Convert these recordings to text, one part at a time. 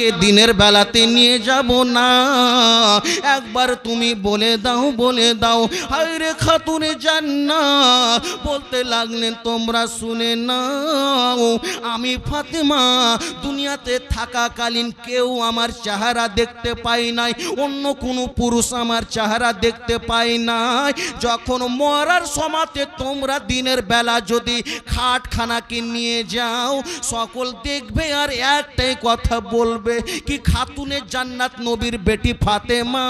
খানাকে দিনের বেলাতে নিয়ে যাব না। একবার তুমি বলে দাও বলে দাও হায়রে খাতুনে জান্না, বলতে লাগলেন তোমরা শুনে নাও, আমি ফাতেমা, দুনিয়াতে থাকাকালীন কেউ আমার চেহারা দেখতে পাই নাই, অন্য কোনো পুরুষ আমার চেহারা দেখতে পাই নাই। যখন মরার সমাতে তোমরা দিনের বেলা যদি খাটখানাকে নিয়ে যাও, সকল দেখবে আর একটাই কথা বলবে কি খাতুনে জান্নাত নবীর বেটি ফাতেমা?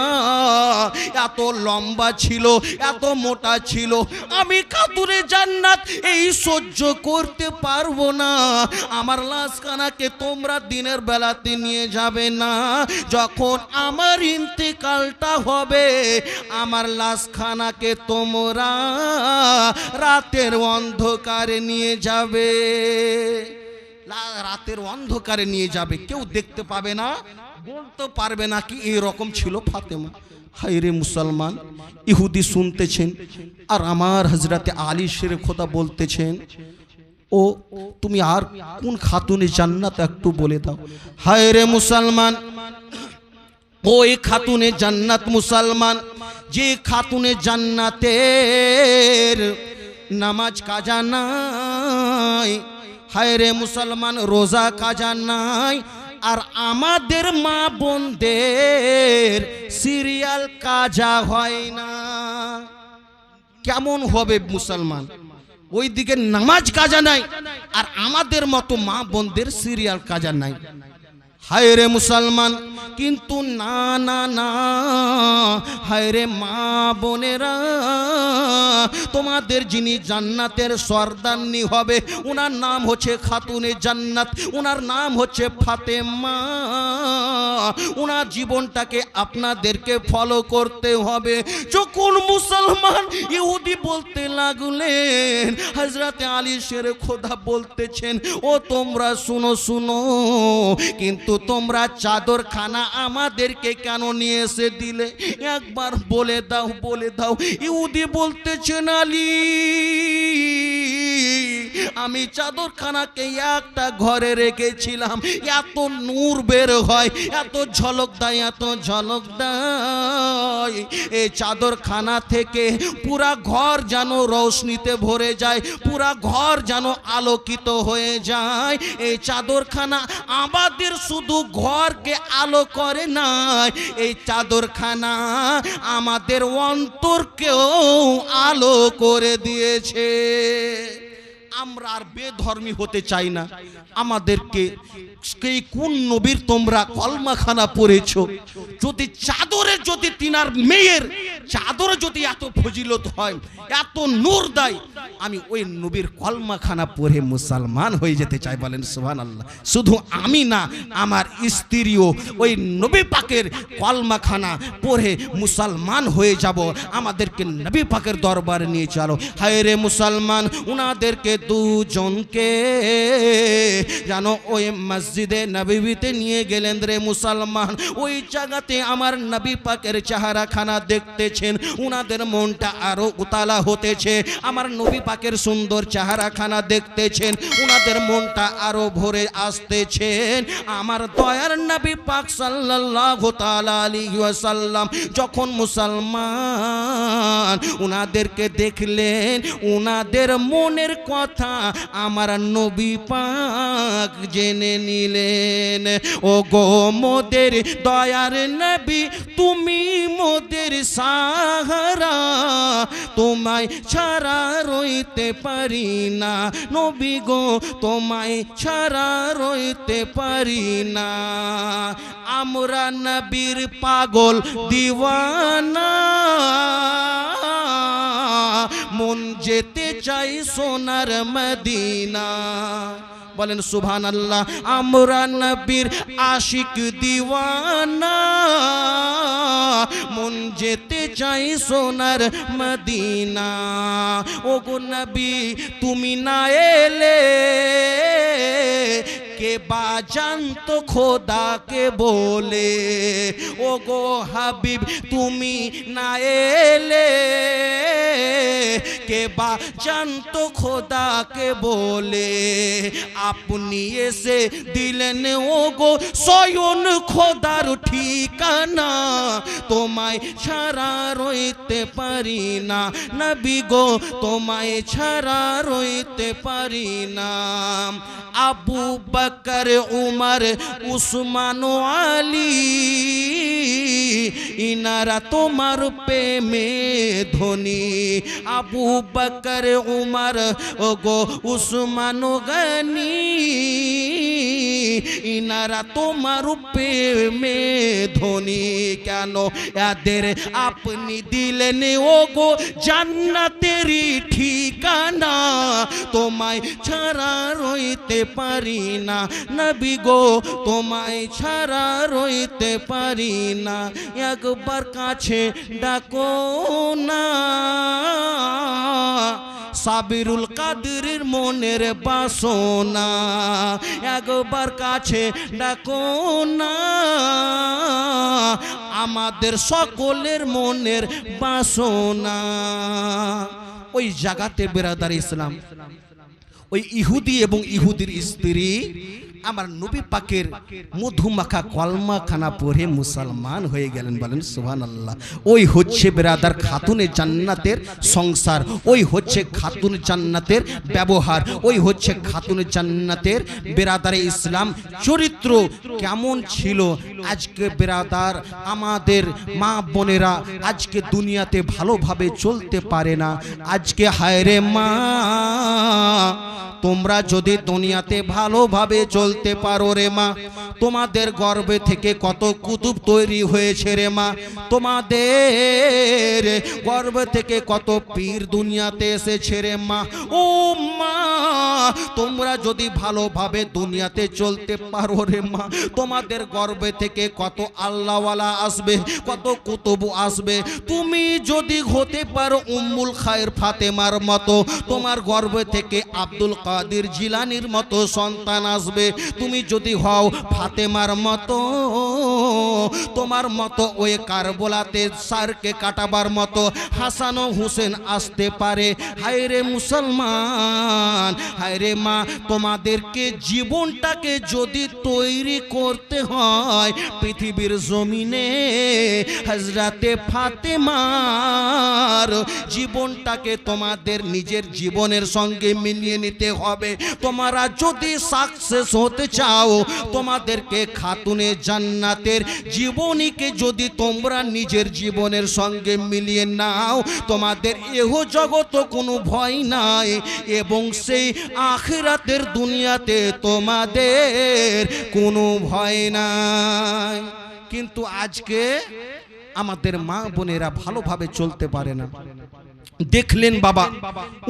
এত লম্বা ছিল, এত মোটা ছিল, আমি খাতুনে জান্নাত এই সহ্য করতে পারব না। আমার লাশখানাকে তোমরা দিনের বেলাতে নিয়ে যাবে না। যখন আমার ইন্তেকালটা হবে, আমার লাশখানাকে তোমরা রাতের অন্ধকারে নিয়ে যাবে। রাতের অন্ধকারে নিয়ে যাবে। কেউ দেখতে পাবে না, বলতে পারবে না কি এরকম ছিল ফাতেমা। হাই রে মুসলমান, ইহুদি শুনতেছেন আর আমার হজরতে আলী শের খোদা বলতেছেন, ও, তুমি আর কোন খাতুনে জান্নাত একটু বলে দাও। হায় রে মুসলমান ওই খাতুনে জান্নাত মুসলমান, যে খাতুনে জান্নাতের নামাজ কাজা নাই হায় রে মুসলমান, রোজা কাজা নাই। আর আমাদের মা বোনদের সিরিয়াল কাজা হয় না। কেমন হবে মুসলমান? ওই দিকে নামাজ কাজা নাই, আর আমাদের মতো মা বোনদের সিরিয়াল কাজা নাই। হায় রে মুসলমান, কিন্তু না না না, হায় রে মা বোনেরা, তোমাদের যিনি জান্নাতের সর্দান্নি হবে ওনার নাম হচ্ছে খাতুনে জান্নাত ওনার নাম হচ্ছে ফাতেমা। ওনার জীবনটাকে আপনাদেরকে ফলো করতে হবে। যখন মুসলমান ইহুদি বলতে লাগলেন হজরতে আলী শের খোদা বলতেছেন, ও তোমরা শুনো শুনো, কিন্তু তোমরা চাদর খানা আমাদেরকে কেন নিয়ে এসে দিলে? একবার বলে দাও বলে দাও। ইউদি বলতেছেন আলী আমি চাদরখানাকে একটা ঘরে রেখেছিলাম। এত নূর বের হয়, এত ঝলক দেয়, এত ঝলক দেয়। এই চাদরখানা থেকে পুরা ঘর যেন রৌশনিতে ভরে যায়, পুরা ঘর যেন আলোকিত হয়ে যায়। এই চাদরখানা আমাদের শুধু ঘরকে আলো করে না এই চাদরখানা আমাদের অন্তরকেও আলো করে দিয়েছে। আমরা আর বেধর্মী হতে চাই না। আমাদেরকে কে কোন নবীর তোমরা কলমাখানা পড়েছ? যদি চাদরে যদি তিনার মেয়ের চাদরে যদি এত ফজিলত হয়, এত নূর দেয়, আমি ওই নবীর কলমাখানা পড়ে মুসলমান হয়ে যেতে চাই বলেন সুহান আল্লাহ শুধু আমি না, আমার স্ত্রীও ওই নবী পাকের কলমাখানা পড়ে মুসলমান হয়ে যাব। আমাদেরকে নবী পাকের দরবারে নিয়ে চলো। হায় রে মুসলমান, উনাদেরকে দুজনকে জানো ওই মসজিদে নবীতে নিয়ে গেলেন রে মুসলমান। ওই জায়গাতে আমার নবী পাকের চেহারা খানা দেখতেছেন, উনাদের মনটা আরও উতালা হতেছে। আমার নবী পাকের সুন্দর চেহারা খানা দেখতেছেন, উনাদের মনটা আরও ভরে আসতেছেন। আমার দয়ার নবী পাক আলাইহি ওয়াসাল্লাম যখন মুসলমান উনাদেরকে দেখলেন, উনাদের মনের কথা আমার নবী পাক জেনে নিলেন। ও গো মোদের দয়ার নবী, তুমি মোদের সাহারা। তোমায় ছাড়া রইতে পারি না নবী গো, তোমায় ছাড়া রইতে পারি না। আমরা নবীর পাগল দিওয়ানা। মন যেতে চাই সোনার মদিনা। বলেন সুভান আল্লাহ আমরা নবীর আশিক দিওয়ানা। মন যেতে চাই সোনার মদিনা। ও গো নবী, তুমি না এলে কে বা জানতো খোদাকে বলে? ও গো হাবিব, তুমি না এলে? কে বা জানতো খোদাকে বলে? আপনি এসে দিলেন ও গো স্বয়ন খোদার ঠিকানা। তোমায় ছাড়া রইতে পারি না, নবী গো, তোমায় ছাড়া রইতে পারি না। আবু বকর, উমর, উসমান আলী, ইনারা তোমার প্রেমে ধনী। আবু বকর, উমর ও গো উসমান গনি ইনারা তোমার প্রেমে ধনী কেন? এদের আপনি দিলেন ও গো জান্নাতেরই ঠিকানা। তোমায় ছাড়া রইতে পারি না, নবী গো, তোমায় ছাড়া রইতে পারি না। একবার কাছে ডাকো না। সাবিরুল কাদের মনের বাসনা। একবার কাছে ডাকো না। আমাদের সকলের মনের বাসনা। ওই জাগাতে বেরাদার ইসলাম, ওই ইহুদি এবং ইহুদির স্ত্রী আমার নবী পাকের মধুমাখা কলমা খানা পড়ে মুসলমান হয়ে গেলেন, বলেন সুহান আল্লাহ ওই হচ্ছে বেরাদার খাতুনে জান্নাতের সংসার, ওই হচ্ছে খাতুন জান্নাতের ব্যবহার, ওই হচ্ছে খাতুন জান্নাতের বেরাদারে ইসলাম চরিত্র কেমন ছিল আজকে বেরাদার, আমাদের মা বোনেরা আজকে দুনিয়াতে ভালোভাবে চলতে পারে না। আজকে হায় রে মা, তোমরা যদি দুনিয়াতে ভালোভাবে চলতে পারো রে মা, তোমাদের গর্বে থেকে কত কুতুব তৈরি হয়েছে রে মা, তোমাদের গর্ব থেকে কত পীর দুনিয়াতে এসেছে রে মা। ও মা, তোমরা যদি ভালোভাবে দুনিয়াতে চলতে পারো রে মা, তোমাদের গর্বে থেকে কত আল্লাহওয়ালা আসবে, কত কুতুব আসবে। তুমি যদি হতে পারো উম্মুল খায়ের ফাতেমার মতো, তোমার গর্বে থেকে আব্দুল কাদের জিলানির মতো সন্তান আসবে। তুমি যদি হও ফাতেমার মতো, তোমার মতো ওই কারবোলাতে সারকে কাটাবার মতো হাসান ও হুসেন আসতে পারে। হায়রে মুসলমান, হায়রে মা, তোমাদেরকে জীবনটাকে যদি তৈরি করতে হয় পৃথিবীর জমিনে হজরতে ফাতেমার জীবনটাকে তোমাদের নিজের জীবনের সঙ্গে মিলিয়ে নিতে হবে। তোমরা যদি সাকসেস হতে চাও, তোমাদেরকে খাতুনে জান্নাতের জীবনীকে যদি তোমরা নিজের জীবনের সঙ্গে মিলিয়ে নাও, তোমাদের এহ জগত কোনো ভয় নাই এবং সেই আখিরাতের দুনিয়াতে তোমাদের কোনো ভয় নাই। কিন্তু আজকে আমাদের মা বোনেরা ভালোভাবে চলতে পারে না। দেখলেন বাবা,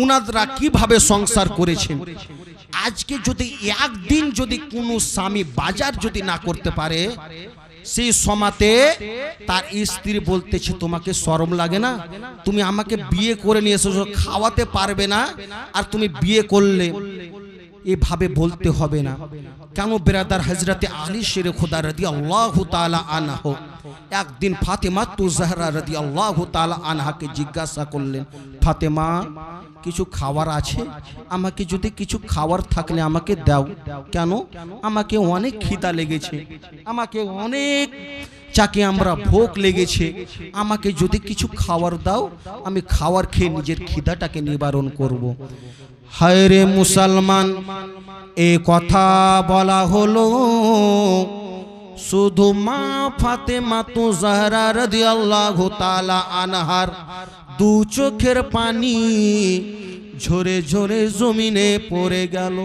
উনাদরা কীভাবে সংসার করেছেন। আজকে যদি একদিন যদি কোনো স্বামী বাজার যদি না করতে পারে, সেই সমাতে তার স্ত্রী বলতেছে, তোমাকে শরম লাগে না? তুমি আমাকে বিয়ে করে নিয়ে এসেছ, খাওয়াতে পারবে না? আর তুমি বিয়ে করলে এভাবে বলতে হবে না। কেন বেরাদার হজরতে আলী শের খুদা রদি আল্লাহ তালা আনাহ? একদিন ফাতেমা তু জাহরা রদি আল্লাহ তালা আনহাকে জিজ্ঞাসা করলেন ফাতেমা কিছু খাবার আছে? আমাকে যদি কিছু খাবার থাকলে আমাকে দাও। কেন? আমাকে অনেক খিদা লেগেছে। আমাকে অনেক চাকে আমরা ভোগ লেগেছে। আমাকে যদি কিছু খাবার দাও আমি খাবার খেয়ে নিজের খিদাটাকে নিবারণ করব। হায় রে মুসলমান, এ কথা বলা হলো শুধু মা ফাতেমা তু জাহরা রাদিয়াল্লাহু তাআলা আনহার দু চোখের পানি ঝরে ঝরে জমিনে পড়ে গেল।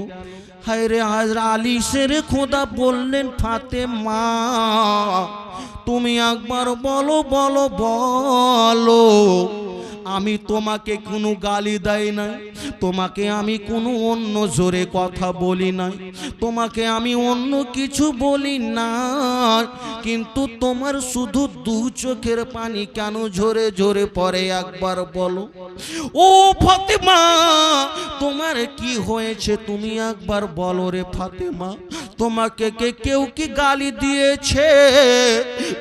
হায়রে হাজরা আলী শের খোদা বললেন, ফাতেমা, তুমি একবার বলো বলো বলো। আমি তোমাকে কোনো গালি দেয় নাই। তোমাকে আমি কোনো অন্য জোরে কথা বলি নাই। তোমাকে আমি অন্য কিছু বলি না কিন্তু তোমার শুধু দু চোখের পানি কেন ঝরে ঝরে পরে একবার বলো। ও ফাতেমা, তোমার কি হয়েছে তুমি একবার বলো রে ফাতেমা। তোমাকে কে কেউ কি গালি দিয়েছে?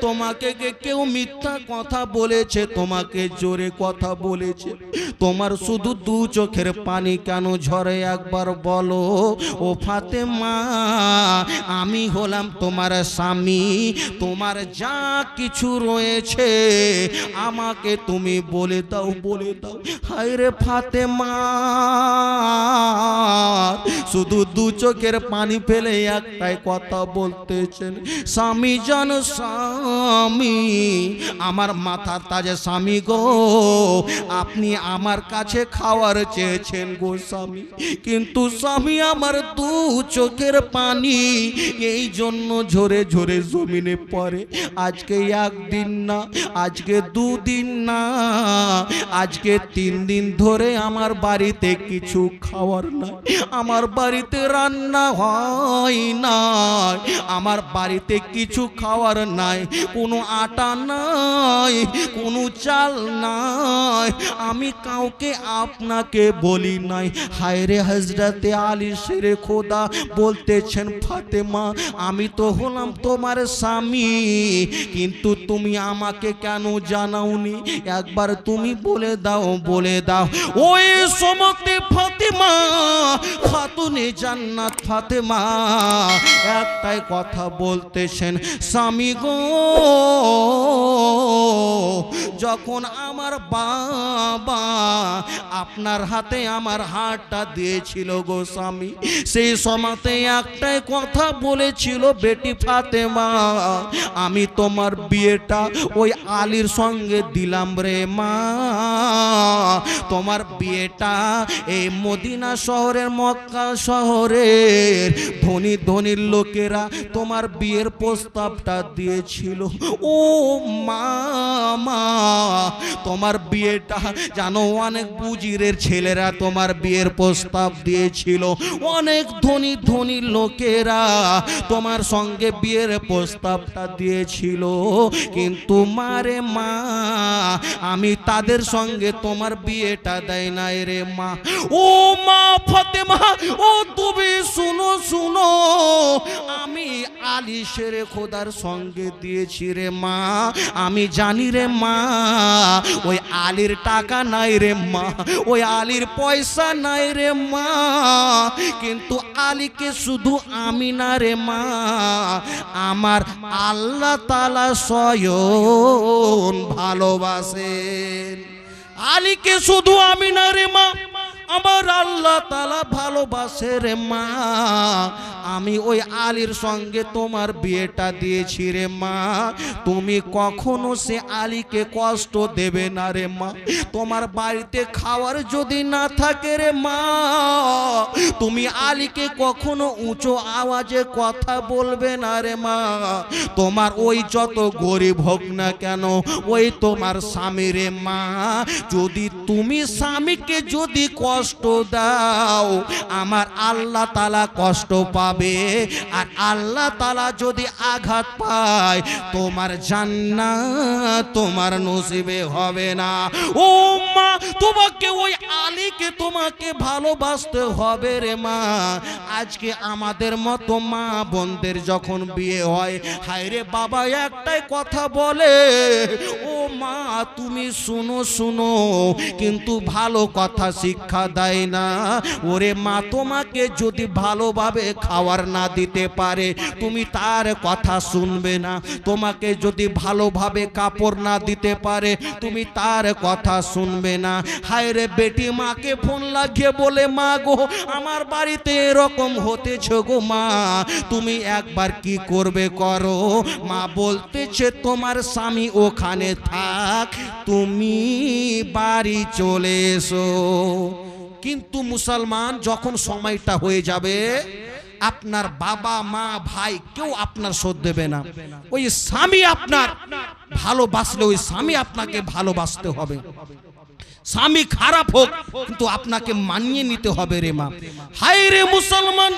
তোমাকে কে কেউ মিথ্যা কথা বলেছে? তোমাকে জোরে কথা বলেছে। তোমার শুধু দু চোখের পানি কেন ঝরে একবার বলো? ও ফাতেমা, আমি হলাম তোমার স্বামী, তোমার যা কিছু রয়েছে আমাকে তুমি বলে দাও বলে দাও। হায় রে ফাতেমা, শুধু দু চোখের পানি ফেলে একটাই কথা বলতেছেন, স্বামী জন স্বামী, আমার মাথার তাজে স্বামী গো, আপনি আমার কাছে খাওয়ার চেয়েছেন। গো স্বামী, কিন্তু স্বামী আমার দু চোখের পানি, এই জন্য ঝরে ঝরে জমিনে পড়ে। আজকে একদিন না, আজকে দুদিন না, আজকে তিন দিন ধরে আমার বাড়িতে কিছু খাওয়ার নাই। আমার বাড়িতে রান্না হয় না আমার বাড়িতে কিছু খাওয়ার নাই। কোনো আটা নাই, কোনো চাল নাই। আমি কাউকে আপনাকে বলি নাই। হায় রে হজরতে আলী শেরে খোদা বলতেছেন, ফাতেমা, আমি তো হলাম তোমার স্বামী, কিন্তু তুমি আমাকে কেন জানাওনি? একবার তুমি বলে দাও বলে দাও। ওই সমতে ফাতেমা, খাতুনে জান্নাত ফাতেমা একটাই কথা বলতেছেন, স্বামী গো, যখন আমার বাবা আপনার হাতে আমার হাতটা দিয়েছিল গো স্বামী। সেই সমাতে একটাই কথা বলেছিল, বেটি ফাতেমা, আমি তোমার বিয়েটা ওই আলীর সঙ্গে দিলাম রে মা। তোমার বিয়েটা এই মদিনা শহরের, মক্কা শহরের ধনী ধনীর লোকেরা তোমার বিয়ের প্রস্তাবটা দিয়েছিল। ও মামা তোমার বিয়েটা জানো অনেক বুজিরের ছেলেরা তোমার বিয়ের প্রস্তাব দিয়েছিল। অনেক ধনী ধনী লোকেরা তোমার সঙ্গে বিয়ের প্রস্তাবটা দিয়েছিল। কিন্তু মারে মা, আমি তাদের সঙ্গে তোমার বিয়েটা দেয় নাই রে মা। ও মা আলী খোদার সঙ্গে দিয়েছি রে মা। আমি জানি রে মা, ওই আলির টাকা নাই রে মা, ওই আলির পয়সা নাই রে মা। কিন্তু আলীকে শুধু আমি না রে মা, আমার আল্লাহ তালা স্বয়ং ভালোবাসেন। আলীকে শুধু আমি না রে মা। আমার আল্লাহ তালা ভালোবাসে রে মা। আমি ওই আলীর সঙ্গে তোমার বিয়েটা দিয়েছি রে মা। তুমি কখনো সে আলীকে কষ্ট দেবে না রে মা। তোমার বাড়িতে খাওয়ার যদি না থাকে রে মা, তুমি আলীকে কখনো উঁচু আওয়াজে কথা বলবে না রে মা। তোমার ওই যত গরিব হোক না কেন, ওই তোমার স্বামী রে মা। যদি তুমি স্বামীকে যদি কষ্ট দাও, আমার আল্লাহ তালা কষ্ট পাবে। আর আল্লাহ তালা যদি আঘাত পায়, তোমার জান্নাত তোমার নসিবে হবে না। ও মা, তোমাকে ওই আলীকে তোমাকে ভালোবাসতে হবে রে মা। আজকে আমাদের মতো মা বোনদের যখন বিয়ে হয় হায় রে বাবা একটাই কথা বলে ও মা, তুমি শুনো শুনো, কিন্তু ভালো কথা শিক্ষা দেয় না। ওরে মা, তোমাকে যদি ভালোভাবে খাওয়ার না দিতে পারে, তুমি তার কথা শুনবে না। তোমাকে যদি ভালোভাবে কাপড় না দিতে পারে, তুমি তার কথা শুনবে না। হায় রে বেটি মাকে ফোন লাগিয়ে বলে, মা গো, আমার বাড়িতে এরকম হতেছ গো মা, তুমি একবার কি করবে করো? মা বলতেছে, তোমার স্বামী ওখানে থাক তুমি বাড়ি চলে এসো। কিন্তু মুসলমান, যখন সময়টা হয়ে যাবে, আপনার বাবা, মা, ভাই কেউ আপনার শোধ দেবে না। ওই স্বামী আপনার ভালোবাসলে, ওই স্বামী আপনাকে ভালোবাসতে হবে। স্বামী খারাপ হোক, কিন্তু আপনাকে মানিয়ে নিতে হবে রে মা। হাই রে মুসলমান!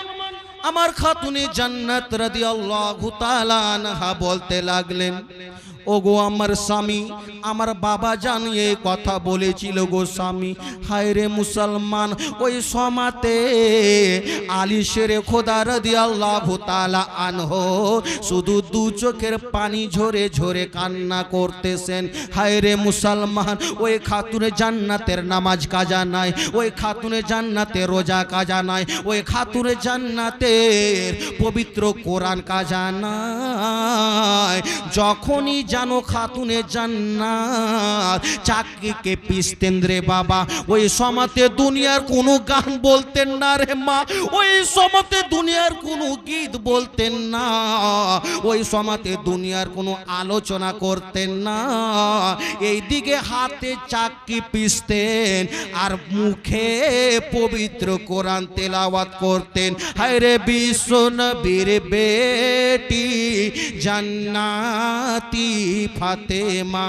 আমার খাতুনে জান্নাত রাদিয়াল্লাহু তাআলা আনহা বলতে লাগলেন ও ও গো আমার স্বামী, আমার বাবা জানিয়ে কথা বলেছিল গো স্বামী। হায় রে মুসলমান, ওই সমাতে আলী শেরে খোদার আল্লাহ তালা আনহ শুধু দু চোখের পানি ঝরে ঝরে কান্না করতেছেন। হায় রে মুসলমান, ওই খাতুনে জান্নাতের নামাজ কাজা নাই, ওই খাতুনে জান্নাতে রোজা কাজা নাই, ওই খাতুনে জান্নাতের পবিত্র কোরআন কাজা নাই। যখনই জানো খাতুনে জান্নাত, চাকরিকে পিসতেন রে বাবা। ওই সমাতে দুনিয়ার কোনো গান বলতেন না রে মা। ওই সমাতে দুনিয়ার কোনো গীত বলতেন না। ওই সমাতে দুনিয়ার কোনো আলোচনা করতেন না। এই দিকে হাতে চাকরি পিসতেন আর মুখে পবিত্র কোরআন তেলাওয়াত করতেন। হায় রে বিশ্ব নবীর বেটি, জান্নাতি ফাতেমা,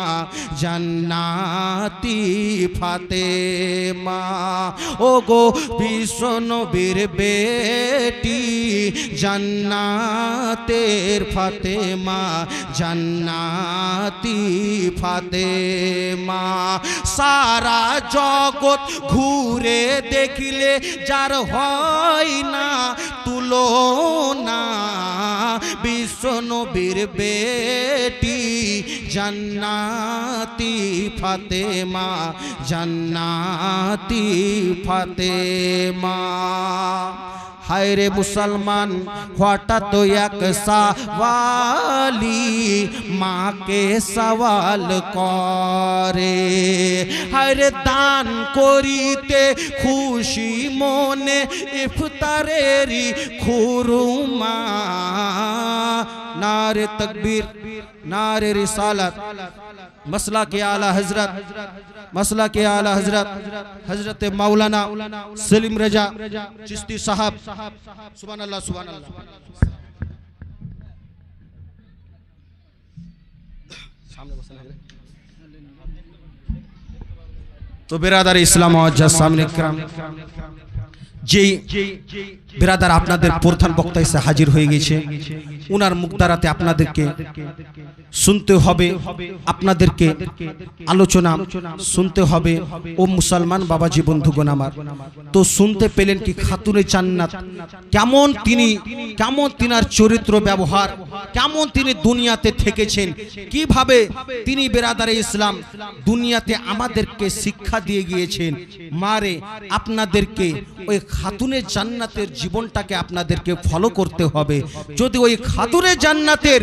জান্নাতি ফাতেমা। ও গো বিশ্ব নবীর বেটি, জান্নাতের ফাতেমা, জান্নাতি ফাতেমা। সারা জগৎ ঘুরে দেখলে যার হয় না তুলনা বিশ্ব নবীর বেটি জান্নাতি ফাতেমা জান্নাতি ফাতেমা। हाय रे मुसलमान हटा तो यक सवाली माँ के सवाल करे। हाय रे दान करीते खुशी मोने, इफ्तारेरी खुरुमा नारे तकबीर, नारे रिसालत। मसला के आला हज़रत? मसला के आला हजरत हजरत मौलाना सलीम रजा चिश्ती साहब सुबह अल्लाह सुबह तो बेरादार इस्लाम सामने कराम যে বিরাদার আপনাদের প্রধান বক্তা হিসেবে হাজির হয়ে গেছে উনার মুখ দ্বারাতে আপনাদেরকে শুনতে হবে, আপনাদেরকে আলোচনা শুনতে হবে। ও মুসলমান বাবাজি, বন্ধুগণ আমার, তো শুনতে পেলেন কি খাতুনে জান্নাত? কেমন তিনি, কেমন তিনার চরিত্র ব্যবহার, কেমন তিনি দুনিয়াতে থেকেছেন, কীভাবে তিনি বেরাদারে ইসলাম দুনিয়াতে আমাদেরকে শিক্ষা দিয়ে গিয়েছেন। মারে আপনাদেরকে ওই খাতুনে জান্নাতের জীবনটাকে আপনাদেরকে ফলো করতে হবে। যদি ওই খাতুনে জান্নাতের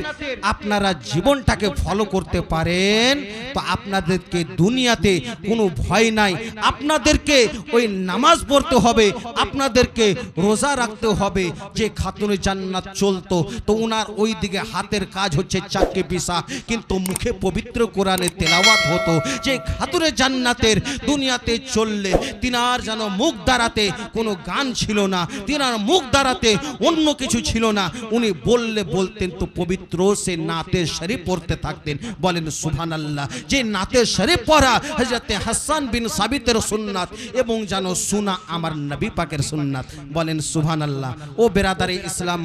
আপনারা জীবনটাকে ফলো করতে পারেন। তো আপনাদেরকে দুনিয়াতে কোনো ভয় নাই। আপনাদেরকে ওই নামাজ পড়তে হবে, আপনাদেরকে রোজা রাখতে হবে। যে খাতুনে জান্নাত চলতো, তো ওনার ওই দিকে হাতের কাজ হচ্ছে চাকরি পিসা। কিন্তু মুখে পবিত্র কোরআনে তেলাওয়াত হতো যে খাতুনে জান্নাতের দুনিয়াতে চললে তিনার যেন মুখ দ্বারাতে কোনো গান ছিল না, তিনার মুখ দ্বারাতে অন্য কিছু ছিল না। উনি বললে বলতেন, তো পবিত্র সে নাতে শরীফ পড়তে থাকতেন। বলেন সুহান আল্লাহ যে নাতে শরীফ পড়া হজরতে হাসান বিন সাবিতের সুন্নাত এবং যেন সুনা আমার নবী পাকের সুন্নাত। বলেন সুহান আল্লাহ ও বেরাদারে ইসলাম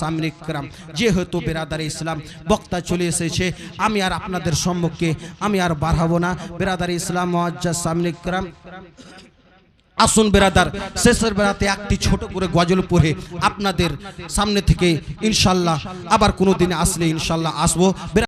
সামরিকরাম যেহেতু বেরাদারে ইসলাম, বক্তা চলে এসেছে, আমি আর আপনাদের সম্মুখে, আমি আর বাড়াবো না। বেরাদারে ইসলাম মোয়াজ্জা সামরিকরাম আসুন বেরাদার, শেষের বেড়াতে একটি ছোট করে গজল পড়ে আপনাদের সামনে থেকে ইনশাল্লাহ আবার কোনো দিনে আসলে ইনশাল্লাহ আসব।